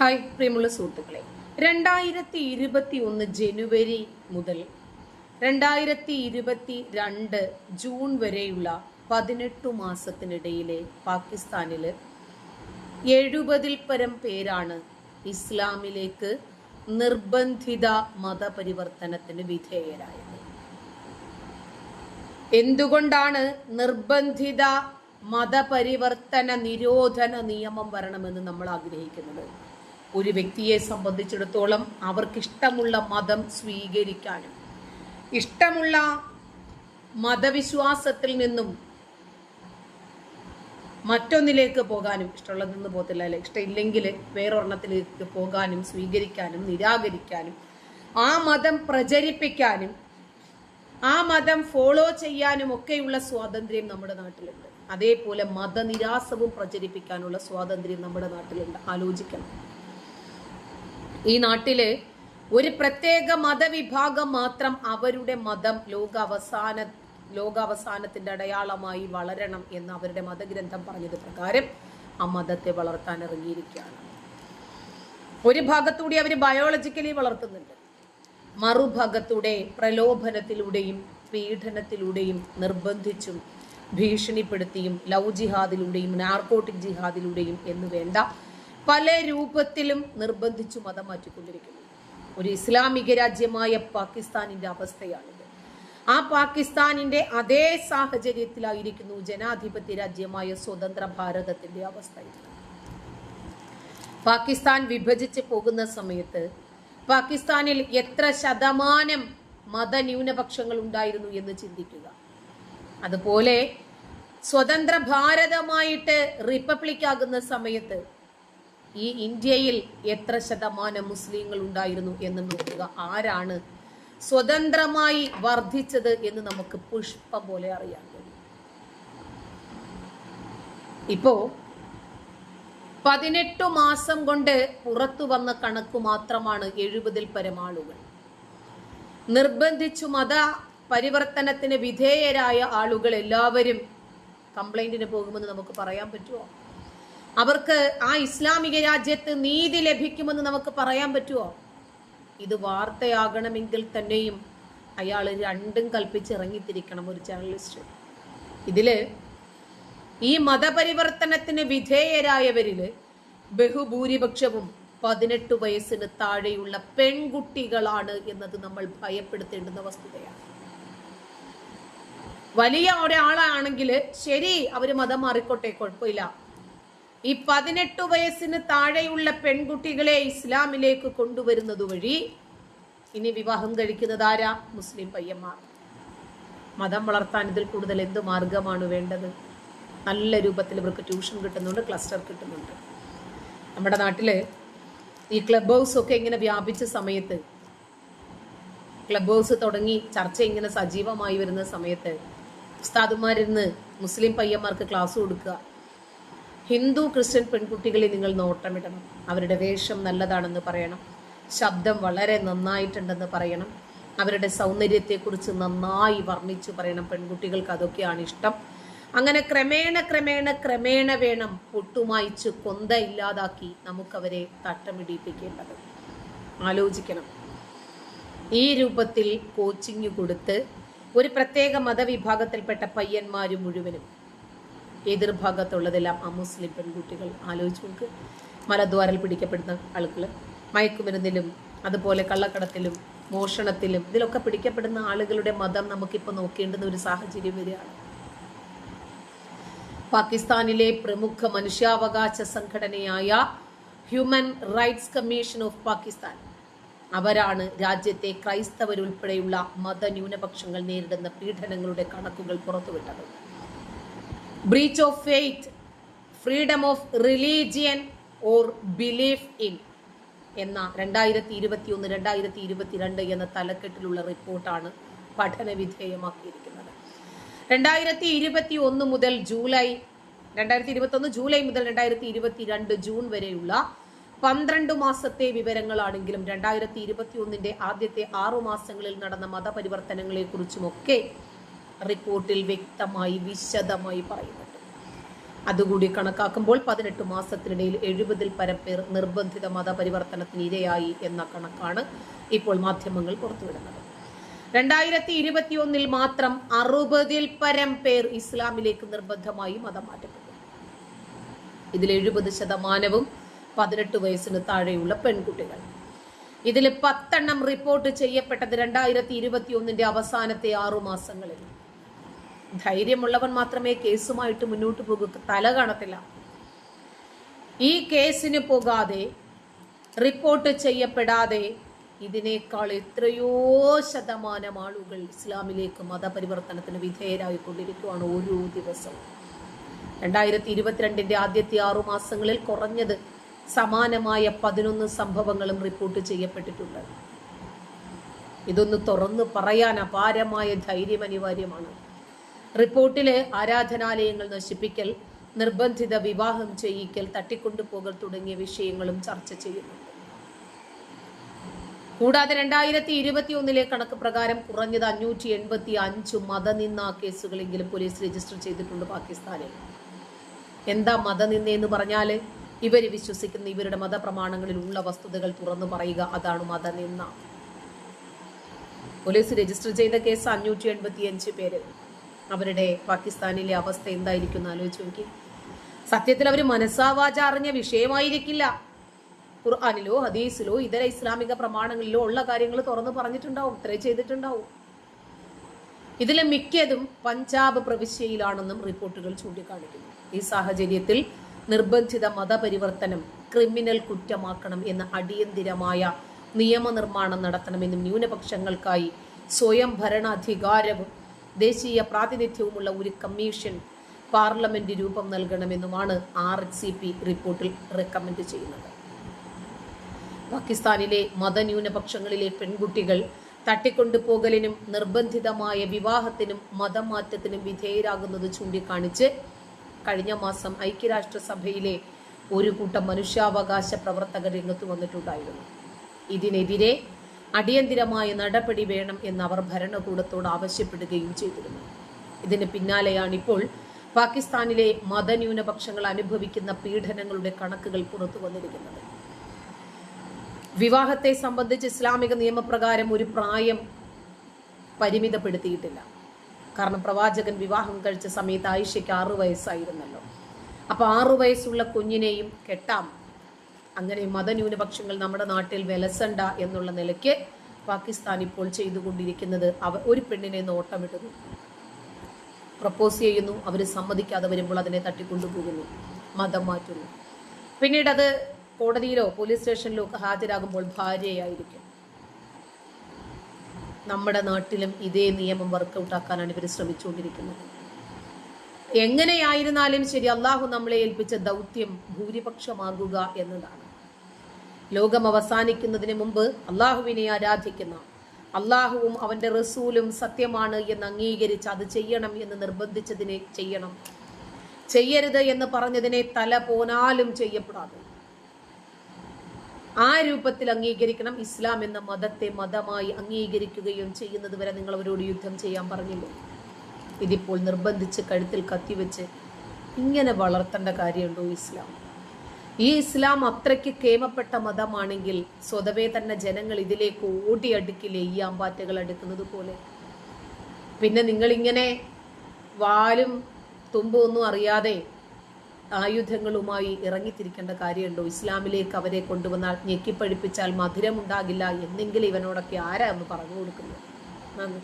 Hi പ്രിയമുള്ള സുഹൃത്തുക്കളെ. രണ്ടായിരത്തി ഇരുപത്തി ഒന്ന് ജനുവരി മുതൽ രണ്ടായിരത്തി ഇരുപത്തി രണ്ട് ജൂൺ വരെയുള്ള പതിനെട്ട് മാസത്തിനിടയിലെ പാകിസ്ഥാനിൽ എഴുപതിൽ പരം പേരാണ് ഇസ്ലാമിലേക്ക് നിർബന്ധിത മതപരിവർത്തനത്തിന് വിധേയരായത്. എന്തുകൊണ്ടാണ് നിർബന്ധിത മതപരിവർത്തന നിരോധന നിയമം വരണമെന്ന് നമ്മൾ ആഗ്രഹിക്കുന്നത്? ഒരു വ്യക്തിയെ സംബന്ധിച്ചിടത്തോളം അവർക്കിഷ്ടമുള്ള മതം സ്വീകരിക്കാനും ഇഷ്ടമുള്ള മതവിശ്വാസത്തിൽ നിന്നും മറ്റൊന്നിലേക്ക് പോകാനും ഇഷ്ടമുള്ളത് നിന്ന് പോകത്തില്ല അല്ലെ? ഇഷ്ടമില്ലെങ്കിൽ വേറൊരെണ്ണത്തിലേക്ക് പോകാനും സ്വീകരിക്കാനും നിരാകരിക്കാനും ആ മതം പ്രചരിപ്പിക്കാനും ആ മതം ഫോളോ ചെയ്യാനും ഒക്കെയുള്ള സ്വാതന്ത്ര്യം നമ്മുടെ നാട്ടിലുണ്ട്. അതേപോലെ മതനിരാസവും പ്രചരിപ്പിക്കാനുള്ള സ്വാതന്ത്ര്യം നമ്മുടെ നാട്ടിലുണ്ട്. ആലോചിക്കണം. ഈ നാട്ടിലെ ഒരു പ്രത്യേക മതവിഭാഗം മാത്രം അവരുടെ മതം ലോകാവസാന ലോകാവസാനത്തിന്റെ അടയാളമായി വളരണം എന്ന് അവരുടെ മതഗ്രന്ഥം പറഞ്ഞത് പ്രകാരം ആ മതത്തെ വളർത്താൻ ഇറങ്ങിയിരിക്കുകയാണ്. ഒരു ഭാഗത്തൂടെ അവർ ബയോളജിക്കലി വളർത്തുന്നുണ്ട്. മറുഭാഗത്തൂടെ പ്രലോഭനത്തിലൂടെയും പീഡനത്തിലൂടെയും നിർബന്ധിച്ചും ഭീഷണിപ്പെടുത്തിയും ലവ് ജിഹാദിലൂടെയും നാർക്കോട്ടിക് ജിഹാദിലൂടെയും എന്ന് വേണ്ട പല രൂപത്തിലും നിർബന്ധിച്ചു മതം മാറ്റിക്കൊണ്ടിരിക്കുന്നു. ഒരു ഇസ്ലാമിക രാജ്യമായ പാകിസ്ഥാനിന്റെ അവസ്ഥയാണിത്. ആ പാകിസ്ഥാനിന്റെ അതേ സാഹചര്യത്തിലായിരിക്കുന്നു ജനാധിപത്യ രാജ്യമായ സ്വതന്ത്ര ഭാരതത്തിന്റെ അവസ്ഥ പാകിസ്ഥാൻ വിഭജിച്ച് പോകുന്ന സമയത്ത് പാകിസ്ഥാനിൽ എത്ര ശതമാനം മതന്യൂനപക്ഷങ്ങൾ ഉണ്ടായിരുന്നു എന്ന് ചിന്തിക്കുക. അതുപോലെ സ്വതന്ത്ര ഭാരതമായിട്ട് റിപ്പബ്ലിക് ആകുന്ന സമയത്ത് ഈ ഇന്ത്യയിൽ എത്ര ശതമാനം മുസ്ലിങ്ങൾ ഉണ്ടായിരുന്നു എന്ന് നോക്കുക. ആരാണ് സ്വതന്ത്രമായി വർദ്ധിച്ചത് എന്ന് നമുക്ക് പുഷ്പം പോലെ അറിയാം ഇപ്പോ പതിനെട്ടു മാസം കൊണ്ട് പുറത്തു വന്ന കണക്ക് മാത്രമാണ് എഴുപതിൽ പരം ആളുകൾ. നിർബന്ധിച്ചു മത പരിവർത്തനത്തിന് വിധേയരായ ആളുകൾ എല്ലാവരും കംപ്ലൈന്റിന് പോകുമെന്ന് നമുക്ക് പറയാൻ പറ്റുമോ? അവർക്ക് ആ ഇസ്ലാമിക രാജ്യത്ത് നീതി ലഭിക്കുമെന്ന് നമുക്ക് പറയാൻ പറ്റുമോ ഇത് വാർത്തയാകണമെങ്കിൽ തന്നെയും അയാൾ രണ്ടും കൽപ്പിച്ച് ഇറങ്ങിത്തിരിക്കണം ഒരു ജേർണലിസ്റ്റ് ഇതിൽ ഈ മതപരിവർത്തനത്തിന് വിധേയരായവരിൽ ബഹുഭൂരിപക്ഷവും പതിനെട്ട് വയസ്സിന് താഴെയുള്ള പെൺകുട്ടികളാണ് എന്നത് നമ്മൾ ഭയപ്പെടുത്തേണ്ടുന്ന വസ്തുതയാണ്. വലിയ ഒരാളാണെങ്കിൽ ശരി അവർ മതം മാറിക്കോട്ടെ കുഴപ്പമില്ല. ഈ പതിനെട്ട് വയസ്സിന് താഴെയുള്ള പെൺകുട്ടികളെ ഇസ്ലാമിലേക്ക് കൊണ്ടുവരുന്നത് വഴി ഇനി വിവാഹം കഴിക്കുന്നത് ആരാ? മുസ്ലിം പയ്യന്മാർ. മതം വളർത്താൻ ഇതിൽ കൂടുതൽ എന്ത് മാർഗമാണ് വേണ്ടത്? നല്ല രൂപത്തിൽ ഇവർക്ക് ട്യൂഷൻ കിട്ടുന്നുണ്ട് ക്ലസ്റ്റർ കിട്ടുന്നുണ്ട്. നമ്മുടെ നാട്ടിൽ ഈ ക്ലബ് ഹൗസ് ഒക്കെ ഇങ്ങനെ വ്യാപിച്ച സമയത്ത് ക്ലബ് ഹൗസ് തുടങ്ങി ചർച്ച ഇങ്ങനെ സജീവമായി വരുന്ന സമയത്ത് ഉസ്താദുമാരിന്ന് മുസ്ലിം പയ്യന്മാർക്ക് ക്ലാസ് കൊടുക്കുക. ഹിന്ദു ക്രിസ്ത്യൻ പെൺകുട്ടികളെ നിങ്ങൾ നോട്ടമിടണം. അവരുടെ വേഷം നല്ലതാണെന്ന് പറയണം. ശബ്ദം വളരെ നന്നായിട്ടുണ്ടെന്ന് പറയണം. അവരുടെ സൗന്ദര്യത്തെക്കുറിച്ച് നന്നായി വർണിച്ചു പറയണം. പെൺകുട്ടികൾക്ക് അതൊക്കെയാണ് ഇഷ്ടം. അങ്ങനെ ക്രമേണ ക്രമേണ ക്രമേണ വേണം പൊട്ടുമായിച്ച് കൊന്ത ഇല്ലാതാക്കി നമുക്കവരെ തട്ടമിടിപ്പിക്കേണ്ടത്. ആലോചിക്കണം. ഈ രൂപത്തിൽ കോച്ചിങ് കൊടുത്ത് ഒരു പ്രത്യേക മതവിഭാഗത്തിൽപ്പെട്ട പയ്യന്മാരും മുഴുവനും എതിർഭാഗത്തുള്ളതെല്ലാം അമുസ്ലിം പെൺകുട്ടികൾ ആലോചിച്ച് നോക്ക്. മലദ്വാരിൽ പിടിക്കപ്പെടുന്ന ആളുകൾ മയക്കുമരുന്നിലും അതുപോലെ കള്ളക്കടത്തിലും മോഷണത്തിലും ഇതിലൊക്കെ പിടിക്കപ്പെടുന്ന ആളുകളുടെ മതം നമുക്കിപ്പോൾ നോക്കേണ്ടുന്ന ഒരു സാഹചര്യം വരികയാണ്. പാകിസ്ഥാനിലെ പ്രമുഖ മനുഷ്യാവകാശ സംഘടനയായ human rights commission of Pakistan അവരാണ് രാജ്യത്തെ ക്രൈസ്തവരുൾപ്പെടെയുള്ള മതന്യൂനപക്ഷങ്ങൾ നേരിടുന്ന പീഡനങ്ങളുടെ കണക്കുകൾ പുറത്തുവിട്ടത്. Breach of faith freedom of religion or belief in എന്ന രണ്ടായിരത്തി ഇരുപത്തി ഒന്ന് രണ്ടായിരത്തി ഇരുപത്തിരണ്ട് എന്ന തലക്കെട്ടിലുള്ള റിപ്പോർട്ടാണ് പഠന വിധേയമാക്കിയിരിക്കുന്നത് രണ്ടായിരത്തി ഇരുപത്തി ഒന്ന് മുതൽ ജൂലൈ രണ്ടായിരത്തി ഇരുപത്തി ഒന്ന് ജൂലൈ മുതൽ രണ്ടായിരത്തി ഇരുപത്തി രണ്ട് ജൂൺ വരെയുള്ള പന്ത്രണ്ട് മാസത്തെ വിവരങ്ങളാണെങ്കിലും രണ്ടായിരത്തി ഇരുപത്തി ഒന്നിന്റെ ആദ്യത്തെ ആറു മാസങ്ങളിൽ നടന്ന മതപരിവർത്തനങ്ങളെ കുറിച്ചുമൊക്കെ റിപ്പോർട്ടിൽ വ്യക്തമായി വിശദമായി പറയുന്നുണ്ട്. അതുകൂടി കണക്കാക്കുമ്പോൾ പതിനെട്ട് മാസത്തിനിടയിൽ എഴുപതിൽ പരം പേർ നിർബന്ധിത മതപരിവർത്തനത്തിന് ഇരയായി എന്ന കണക്കാണ് ഇപ്പോൾ മാധ്യമങ്ങൾ പുറത്തുവിടുന്നത്. രണ്ടായിരത്തി ഇരുപത്തിയൊന്നിൽ മാത്രം അറുപതിൽ പരം പേർ ഇസ്ലാമിലേക്ക് നിർബന്ധമായി മതം മാറ്റപ്പെട്ടു ഇതിൽ എഴുപത് ശതമാനവും പതിനെട്ട് വയസ്സിന് താഴെയുള്ള പെൺകുട്ടികൾ. ഇതിൽ പത്തെണ്ണം റിപ്പോർട്ട് ചെയ്യപ്പെട്ടത് രണ്ടായിരത്തി ഇരുപത്തിയൊന്നിന്റെ അവസാനത്തെ ആറു മാസങ്ങളിൽ. ധൈര്യമുള്ളവൻ മാത്രമേ കേസുമായിട്ട് മുന്നോട്ട് പോകൂ. തല കാണത്തില്ല. ഈ കേസിന് പോകാതെ റിപ്പോർട്ട് ചെയ്യപ്പെടാതെ ഇതിനേക്കാൾ എത്രയോ ശതമാനം ആളുകൾ ഇസ്ലാമിലേക്ക് മതപരിവർത്തനത്തിന് വിധേയരായിക്കൊണ്ടിരിക്കുകയാണ് ഓരോ ദിവസവും. രണ്ടായിരത്തി ഇരുപത്തിരണ്ടിന്റെ ആദ്യത്തെ ആറു മാസങ്ങളിൽ കുറഞ്ഞത് സമാനമായ പതിനൊന്ന് സംഭവങ്ങളും റിപ്പോർട്ട് ചെയ്യപ്പെട്ടിട്ടുണ്ട്. ഇതൊന്ന് തുറന്നു പറയാൻ അപാരമായ ധൈര്യം അനിവാര്യമാണ്. റിപ്പോർട്ടിൽ ആരാധനാലയങ്ങൾ നശിപ്പിക്കൽ നിർബന്ധിത വിവാഹം ചെയ്യിക്കൽ തട്ടിക്കൊണ്ടുപോകൽ തുടങ്ങിയ വിഷയങ്ങളും ചർച്ച ചെയ്യുന്നു. കൂടാതെ രണ്ടായിരത്തി ഇരുപത്തി ഒന്നിലെ കണക്ക് പ്രകാരം കുറഞ്ഞത് അഞ്ഞൂറ്റി എൺപത്തി അഞ്ച് മതനിന്ന കേസുകളെങ്കിലും പോലീസ് രജിസ്റ്റർ ചെയ്തിട്ടുണ്ട് പാകിസ്ഥാനിൽ. എന്താ മതനിന്ന എന്ന് പറഞ്ഞാൽ ഇവർ വിശ്വസിക്കുന്ന ഇവരുടെ മതപ്രമാണങ്ങളിൽ ഉള്ള വസ്തുതകൾ തുറന്നു പറയുക അതാണ് മതനിന്ന പോലീസ് രജിസ്റ്റർ ചെയ്ത കേസ് അഞ്ഞൂറ്റി എൺപത്തി അഞ്ച് പേര് അവരുടെ പാകിസ്ഥാനിലെ അവസ്ഥ എന്തായിരിക്കും എന്ന് ആലോചിച്ച് നോക്കി. സത്യത്തിൽ അവർ മനസ്സാവാച അറിഞ്ഞ വിഷയമായിരിക്കില്ല. ഖുർആാനിലോ ഹദീസിലോ ഇതര ഇസ്ലാമിക പ്രമാണങ്ങളിലോ ഉള്ള കാര്യങ്ങൾ തുറന്നു പറഞ്ഞിട്ടുണ്ടാവും ഇത്രേ ചെയ്തിട്ടുണ്ടാവും. ഇതിലെ മിക്കതും പഞ്ചാബ് പ്രവിശ്യയിലാണെന്നും റിപ്പോർട്ടുകൾ ചൂണ്ടിക്കാണിക്കുന്നു. ഈ സാഹചര്യത്തിൽ നിർബന്ധിത മതപരിവർത്തനം ക്രിമിനൽ കുറ്റമാക്കണം എന്ന അടിയന്തിരമായ നിയമനിർമ്മാണം നടത്തണമെന്നും ന്യൂനപക്ഷങ്ങൾക്കായി സ്വയം ഭരണാധികാരവും ദേശീയ പ്രാതിനിധ്യവുമുള്ള ഒരു കമ്മീഷൻ പാർലമെന്റ് രൂപം നൽകണമെന്നുമാണ് ആർ എച്ച് സി പി റിപ്പോർട്ടിൽ റെക്കമെൻഡ് ചെയ്യുന്നത്. പാകിസ്ഥാനിലെ മതന്യൂനപക്ഷങ്ങളിലെ പെൺകുട്ടികൾ തട്ടിക്കൊണ്ടുപോകലിനും നിർബന്ധിതമായ വിവാഹത്തിനും മതമാറ്റത്തിനും വിധേയരാകുന്നത് ചൂണ്ടിക്കാണിച്ച് കഴിഞ്ഞ മാസം ഐക്യരാഷ്ട്രസഭയിലെ ഒരു കൂട്ടം മനുഷ്യാവകാശ പ്രവർത്തകർ രംഗത്ത് വന്നിട്ടുണ്ടായിരുന്നു. ഇതിനെതിരെ അടിയന്തിരമായ നടപടി വേണം എന്ന് അവർ ഭരണകൂടത്തോട് ആവശ്യപ്പെടുകയും ചെയ്തിരുന്നു. ഇതിന് പിന്നാലെയാണ് ഇപ്പോൾ പാകിസ്ഥാനിലെ മതന്യൂനപക്ഷങ്ങൾ അനുഭവിക്കുന്ന പീഡനങ്ങളുടെ കണക്കുകൾ പുറത്തു വന്നിരിക്കുന്നത്. വിവാഹത്തെ സംബന്ധിച്ച് ഇസ്ലാമിക നിയമപ്രകാരം ഒരു പ്രായം പരിമിതപ്പെടുത്തിയിട്ടില്ല. കാരണം പ്രവാചകൻ വിവാഹം കഴിച്ച സമയത്ത് ആയിഷയ്ക്ക് ആറു വയസ്സായിരുന്നല്ലോ. അപ്പോൾ ആറു വയസ്സുള്ള കുഞ്ഞിനെയും കെട്ടാം. അങ്ങനെ മതന്യൂനപക്ഷങ്ങൾ നമ്മുടെ നാട്ടിൽ വിലസണ്ട എന്നുള്ള നിലയ്ക്ക് പാകിസ്ഥാൻ ഇപ്പോൾ ചെയ്തുകൊണ്ടിരിക്കുന്നത് അവ ഒരു പെണ്ണിനെ നോട്ടമിടുന്നു. പ്രപ്പോസ് ചെയ്യുന്നു. അവർ സമ്മതിക്കാതെ വരുമ്പോൾ അതിനെ തട്ടിക്കൊണ്ടുപോകുന്നു. മതം മാറ്റുന്നു. പിന്നീട് അത് കോടതിയിലോ പോലീസ് സ്റ്റേഷനിലോ ഒക്കെ ഹാജരാകുമ്പോൾ ഭാര്യയായിരിക്കും. നമ്മുടെ നാട്ടിലും ഇതേ നിയമം വർക്കൗട്ട് ആക്കാനാണ് ഇവർ ശ്രമിച്ചുകൊണ്ടിരിക്കുന്നത്. എങ്ങനെയായിരുന്നാലും ശരി അള്ളാഹു നമ്മളെ ഏൽപ്പിച്ച ദൗത്യം ഭൂരിപക്ഷമാകുക എന്നതാണ്. ലോകം അവസാനിക്കുന്നതിന് മുമ്പ് അള്ളാഹുവിനെ ആരാധിക്കുന്ന അള്ളാഹുവും അവന്റെ റസൂലും സത്യമാണ് എന്ന് അംഗീകരിച്ച് അത് ചെയ്യണം എന്ന് നിർബന്ധിച്ചതിനെ ചെയ്യണം. ചെയ്യരുത് എന്ന് പറഞ്ഞതിനെ തല പോനാലും ചെയ്യപ്പെടാതെ. ആ രൂപത്തിൽ അംഗീകരിക്കണം. ഇസ്ലാം എന്ന മതത്തെ മതമായി അംഗീകരിക്കുകയും ചെയ്യുന്നത് വരെ നിങ്ങൾ അവരോട് യുദ്ധം ചെയ്യാൻ പറഞ്ഞില്ലേ? ഇതിപ്പോൾ നിർബന്ധിച്ച് കഴുത്തിൽ കത്തിവെച്ച് ഇങ്ങനെ വളർത്തേണ്ട കാര്യമുണ്ടോ ഇസ്ലാം? ഈ ഇസ്ലാം അത്രയ്ക്ക് കേമപ്പെട്ട മതമാണെങ്കിൽ സ്വതവേ തന്നെ ജനങ്ങൾ ഇതിലേക്ക് ഓടിയടുക്കില്ലേ ഈ ആമ്പാറ്റകൾ അടുക്കുന്നത് പോലെ? പിന്നെ നിങ്ങളിങ്ങനെ വാലും തുമ്പും ഒന്നും അറിയാതെ ആയുധങ്ങളുമായി ഇറങ്ങിത്തിരിക്കേണ്ട കാര്യമുണ്ടോ? ഇസ്ലാമിലേക്ക് അവരെ കൊണ്ടുവന്നാൽ ഞെക്കിപ്പഴിപ്പിച്ചാൽ മധുരമുണ്ടാകില്ല എന്നെങ്കിലും ഇവനോടൊക്കെ ആരാ എന്ന് പറഞ്ഞു കൊടുക്കുന്നു നന്ദി